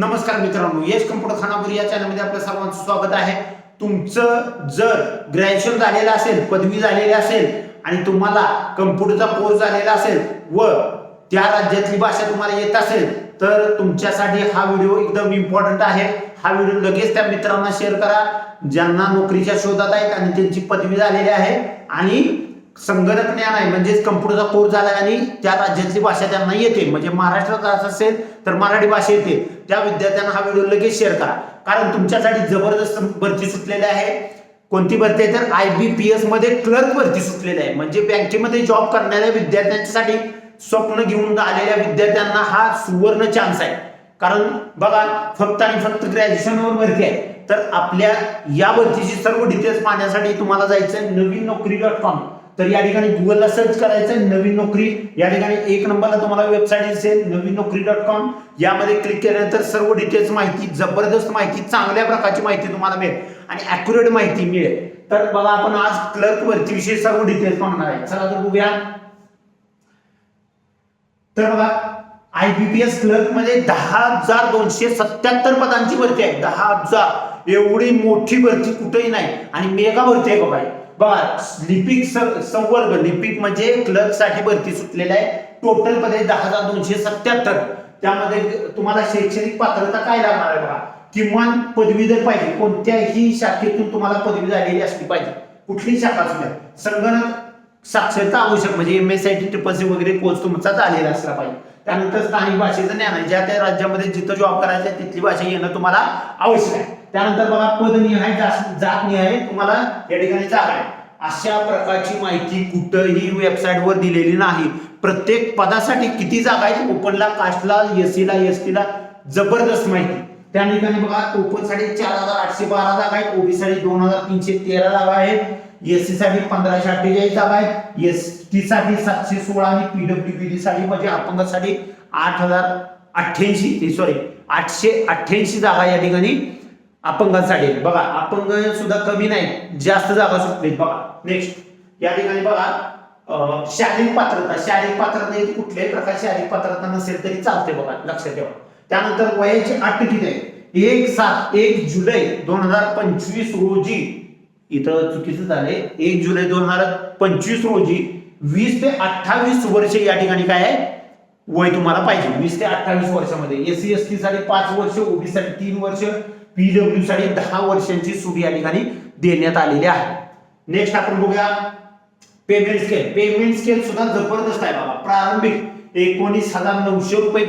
नमस्कार मित्रांनो यश कम्प्युटर खानापूर या चॅनलमध्ये आपलं सर्वांचं स्वागत आहे. तुमचं जर ग्रॅज्युएशन झालेलं असेल पदवी झालेली असेल आणि तुम्हाला कम्प्युटरचा कोर्स झालेला असेल व त्या राज्यातली भाषा तुम्हाला येत असेल तर तुमच्यासाठी हा व्हिडिओ एकदम इम्पॉर्टंट आहे. हा व्हिडिओ लगेच त्या मित्रांना शेअर करा. ज्यांना नोकरीच्या शोधात आहेत आणि त्यांची पदवी झालेली आहे आणि संगणक ज्ञान आहे. म्हणजेच कम्प्युटरचा कोर्स झाला आणि त्या राज्यातली भाषा त्यांना येते. म्हणजे महाराष्ट्रात असं असेल तर मराठी भाषा येते. त्या विद्यार्थ्यांना हा व्हिडिओ लगेच शेअर करा. कारण तुमच्यासाठी जबरदस्त भरती सुटलेली आहे. कोणती भरती आहे तर आय बी पी एसमध्ये क्लर्क भरती सुटलेली आहे. म्हणजे बँकेमध्ये जॉब करणाऱ्या विद्यार्थ्यांसाठी स्वप्न घेऊन आलेल्या विद्यार्थ्यांना हा सुवर्ण चान्स आहे. कारण बघा फक्त आणि फक्त ग्रॅज्युएशनवर भरती आहे. तर आपल्या या भरतीची सर्व डिटेल्स पाहण्यासाठी तुम्हाला जायचं आहे नवीन नोकरी डॉट कॉम तर या ठिकाणी गुगलला सर्च करायचं नवीन नोकरी. या ठिकाणी एक नंबरला तुम्हाला वेबसाईट दिसेल नवीन नोकरी डॉट कॉम यामध्ये क्लिक केल्यानंतर सर्व डिटेल्स माहिती जबरदस्त माहिती चांगल्या प्रकारची माहिती तुम्हाला मिळेल आणि अॅक्युरेट माहिती मिळेल. तर बघा आपण आज क्लर्क भरतीविषयी सर्व डिटेल्स मागणार आहे. चला तर बघूया. तर बघा आयबीपीएस क्लर्कमध्ये दहा हजार दोनशे सत्याहत्तर पदांची भरती आहे. दहा हजार. एवढी मोठी भरती कुठेही नाही. आणि मेगा भरती आहे बघा. बघा लिपिक संवर्ग लिपिक म्हणजे क्लर्कसाठी भरती सुटलेली आहे. टोटल पदे दहा हजार दोनशे सत्याहत्तर. त्यामध्ये तुम्हाला शैक्षणिक पात्रता काय लागणार आहे बघा? किमान पदवीधर पाहिजे कोणत्याही शाखेतून तुम्हाला पदवी झालेली असली पाहिजे. कुठलीही शाखा असू द्या. संगणक साक्षरता आवश्यक म्हणजे M S I T triple C वगैरे कोर्स तुमचा झालेला असला पाहिजे. त्यानंतर स्थानिक भाषेचं ज्ञान आहे. ज्या त्या राज्यामध्ये जिथं जॉब करायचं आहे तिथली भाषा येणं तुम्हाला आवश्यक आहे. त्यानंतर बघा पदनिहाय जात निहाय. तुम्हाला या ठिकाणी जागा आहे. अशा प्रकारची माहिती कुठंही वेबसाईटवर दिलेली नाही. प्रत्येक पदासाठी किती जागा आहेत? ओपनला कास्टला एससीला एस टीला जबरदस्त माहिती. त्या ठिकाणी बघा ओपनसाठी चार हजार आठशे बारा जागा आहेत. ओबीसाठी दोन हजार तीनशे तेरा जागा आहेत. एससीसाठी साठी पंधराशे अठ्ठेचाळीस जागा आहेत. एस टी साठी सातशे सोळा आणि पीडब्ल्यू डी साठी म्हणजे अपंगासाठी आठ हजार अठ्ठ्याऐंशी सॉरी आठशे अठ्ठ्याऐंशी जागा या ठिकाणी अपंगांसाठी. बघा अपंग सुद्धा कमी नाही जास्त जागा सुटली. बघा नेक्स्ट या ठिकाणी बघा शारीरिक पात्रता. शारीरिक पात्रता कुठल्याही प्रकारची शारीरिक पात्रता नसेल तरी चालते बघा लक्षात ठेवा. त्यानंतर वयाची अट किती आहे. एक सात एक जुलै दोन हजार पंचवीस रोजी इथं चुकीचं झालंय. एक जुलै दोन हजार पंचवीस रोजी वीस ते अठ्ठावीस वर्ष या ठिकाणी काय आहे? वय तुम्हाला पाहिजे. वीस ते अठ्ठावीस वर्षामध्ये. एस सी एस टी साठी पाच वर्ष ओबीसी साठी तीन वर्ष पीडब्ल्यू साठी दहा वर्षांची सूट या ठिकाणी देण्यात आलेली आहे. नेक्स्ट आपण बघूया पेमेंट स्केल पेमेंट स्केल सुद्धा जबरदस्त आहे बाबा. प्रारंभिक एकोणीस हजार नऊशे रुपये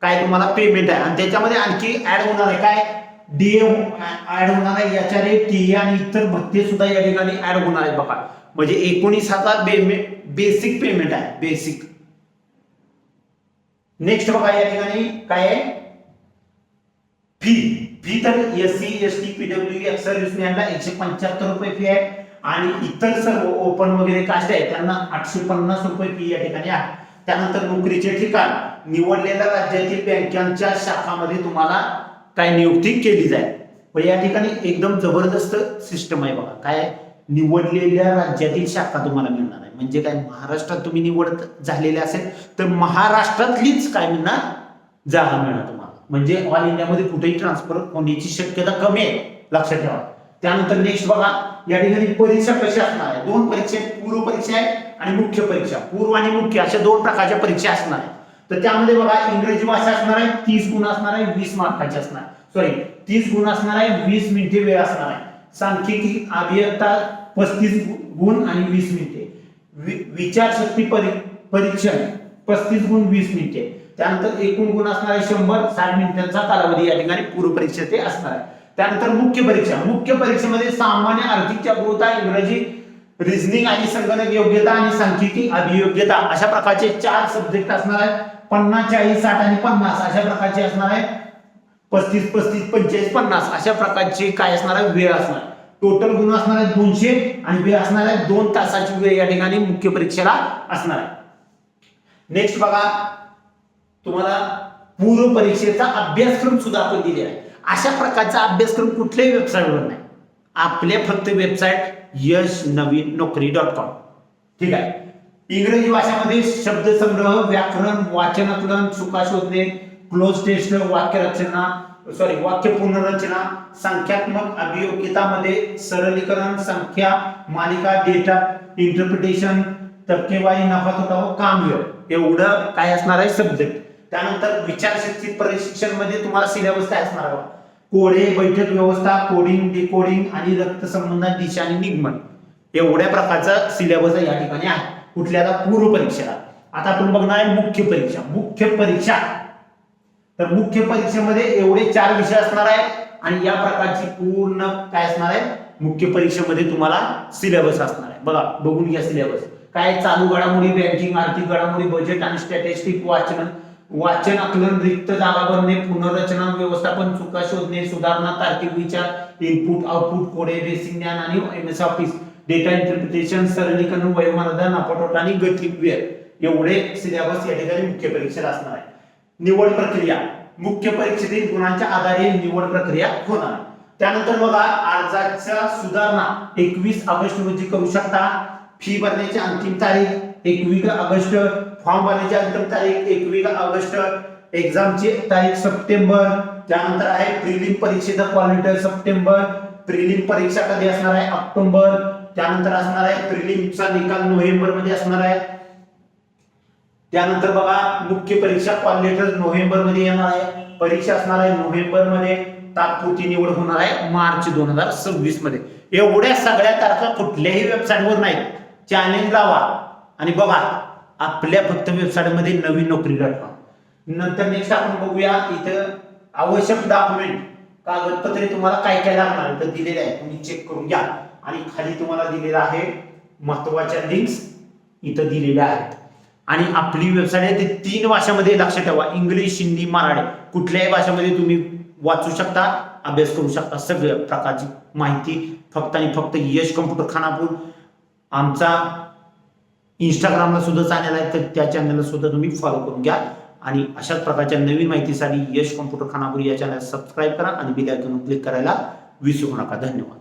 काय तुम्हाला पेमेंट आहे. आणि त्याच्यामध्ये आणखी ऍड होणार आहे काय? डीए ऍड हो- होणार आहे. याच्याने टी आणि इतर भत्ते सुद्धा या ठिकाणी ऍड होणार आहेत बघा. म्हणजे एकोणीस हजार बेसिक पेमेंट आहे. बेसिक नेक्स्ट बघा या ठिकाणी काय आहे? फी फी तर S C S T PW ex सर्व्हिसमॅनला एकशे पंच्याहत्तर रुपये फी आहे. आणि इतर सर्व ओपन वगैरे कास्ट आहे त्यांना आठशे पन्नास रुपये फी या ठिकाणी आहे. त्यानंतर नोकरीचे ठिकाण निवडलेल्या राज्यातील बँकांच्या शाखामध्ये तुम्हाला काय नियुक्ती केली जाईल. व या ठिकाणी एकदम जबरदस्त सिस्टम आहे बघा. काय? निवडलेल्या राज्यातील शाखा तुम्हाला मिळणार आहे. म्हणजे काय? महाराष्ट्रात तुम्ही निवड झालेले असेल तर महाराष्ट्रातलीच काय मिळणार? जागा मिळणार तुम्हाला. म्हणजे ऑल इंडियामध्ये कुठेही ट्रान्सफर होण्याची शक्यता कमी आहे लक्षात ठेवा. त्यानंतर नेक्स्ट बघा या ठिकाणी परीक्षा कशी असणार आहे? दोन परीक्षा आहेत पूर्व परीक्षा आहे आणि मुख्य परीक्षा. पूर्व आणि मुख्य अशा दोन प्रकारच्या परीक्षा असणार आहे तर त्यामध्ये बघा इंग्रजी भाषा असणार आहे तीस गुण असणार आहे वीस मार्काची असणार सॉरी तीस गुण असणार आहे वीस मिनिटे वेळ असणार आहे. सांख्यिकी अभियंता पस्तीस गुण आणि वीस मिनिटे. वि- विचारशक्ती परीक्षण पस्तीस गुण वीस मिनिटे. त्यानंतर एकूण गुण असणार आहे शंभर. साठ मिनिटांचा कालावधी या ठिकाणी पूर्व परीक्षा ते असणार आहे. त्यानंतर मुख्य परीक्षा. मुख्य परीक्षेमध्ये सामान्य आर्थिक जागरूकता इंग्रजी रिझनिंग आणि संगणक योग्यता आणि सांख्यिकी अभियोग्यता अशा प्रकारचे चार सब्जेक्ट असणार आहेत. पन्नास चाळीस साठ आणि पन्नास अशा प्रकारचे असणार आहे पस्तीस पस्तीस पंचेचाळीस पन्नास अशा प्रकारचे काय असणार आहे वेळ असणार टोटल गुण असणार आहे दोनशे आणि वेळ असणार आहे दोन तासाची वेळ या ठिकाणी मुख्य परीक्षेला असणार आहे. नेक्स्ट बघा. तुम्हाला पूर्व परीक्षेचा अभ्यासक्रम सुद्धा आपण दिलेला आहे. अशा प्रकारचा अभ्यासक्रम कुठल्याही वेबसाईटवर नाही. आपल्या फक्त वेबसाईट यश नवीन नोकरी डॉट कॉम ठीक आहे? इंग्रजी भाषामध्ये शब्दसंग्रह व्याकरण वाचनाकलन चुका शोधणे क्लोज टेस्ट वाक्यरचना सॉरी वाक्य पुनर्रचना संख्यात्मक अभियोग्यतामध्ये सरलीकरण संख्या मालिका डेटा इंटरप्रिटेशन टक्केवारी नफा तोटा व कामव्य एवढं काय असणार आहे सब्जेक्ट त्यानंतर विचारशक्ती प्रशिक्षणमध्ये तुम्हाला सिलेबस काय असणार आहे कोडे बैठक व्यवस्था कोडिंग डिकोडिंग आणि रक्तसंबंधात दिशा आणि निगमन. एवढ्या प्रकारचा सिलेबस या ठिकाणी आहे. कुठल्याला पूर्व परीक्षेला. आता आपण बघणार आहे मुख्य परीक्षा. मुख्य परीक्षा. तर मुख्य परीक्षेमध्ये एवढे चार विषय असणार आहे आणि या प्रकारची पूर्ण काय असणार आहे? मुख्य परीक्षेमध्ये तुम्हाला सिलेबस असणार आहे. बघा बघून घ्या सिलेबस काय चालू घडामोडी बँकिंग आर्थिक घडामोडी बजेट आणि स्टॅटिस्टिक वाचन वाचन आकलन रिक्त जागा भरणे पुनर्रचना व्यवस्थापन चुका शोधणे सुधारणा तार्किक विचार इनपुट आउटपुट कोडे रेसिंग ज्ञान आणि M S office data interpretation सरलीकरण वयोमानधन नफाटोटा आणि गती वेळ एवढे सिलेबस या ठिकाणी मुख्य परीक्षेत असणार आहे. निवड प्रक्रिया. मुख्य परीक्षेतील गुणांच्या आधारे निवड प्रक्रिया होणार. त्यानंतर बघा अर्जाच्या सुधारणा. एकवीस ऑगस्ट रोजी करू शकता. फी भरण्याची अंतिम तारीख एकवीस ऑगस्ट फॉर्म भरण्याची अंतिम तारीख एकवीस ऑगस्ट एक्झामची तारीख सप्टेंबर त्यानंतर आहे प्रिलिम परीक्षेचा क्वालिटर सप्टेंबर प्रिलिम परीक्षा कधी असणार आहे? ऑक्टोबर. त्यानंतर असणार आहे प्रिलिमचा निकाल नोव्हेंबरमध्ये असणार आहे. त्यानंतर बघा मुख्य परीक्षा क्वालिटर नोव्हेंबरमध्ये येणार आहे. परीक्षा असणार आहे नोव्हेंबरमध्ये तात्पुरती निवड होणार आहे मार्च दोन हजार सव्वीसमध्ये एवढ्या सगळ्या तारखा कुठल्याही वेबसाईटवर नाहीत. चॅलेंज लावा. आणि बघा आपल्या फक्त वेबसाईटमध्ये नवीन नोकरी गाठवा नंतर नेक्स्ट आपण बघूया इथं आवश्यक डॉक्युमेंट कागदपत्रे तुम्हाला काय काय लागणार तर दिलेले आहे तुम्ही चेक करून घ्या. आणि खाली तुम्हाला दिलेलं आहे महत्त्वाच्या लिंक्स इथं दिलेल्या आहेत. आणि आपली वेबसाईट आहे ती तीन भाषामध्ये लक्षात ठेवा. इंग्लिश हिंदी मराठी कुठल्याही भाषेमध्ये तुम्ही वाचू शकता अभ्यास करू शकता. सगळ्या प्रकारची माहिती फक्त आणि फक्त यश कम्प्युटर खानापूर. आमचा इंस्टाग्रामला सुद्धा चॅनल आहे तर त्या चॅनलला सुद्धा तुम्ही फॉलो करून घ्या. आणि अशाच प्रकारच्या नवीन माहितीसाठी यश कम्प्युटर खानापूर या चॅनल सबस्क्राईब करा आणि बिल आयकॉन क्लिक करायला विसरू नका. धन्यवाद.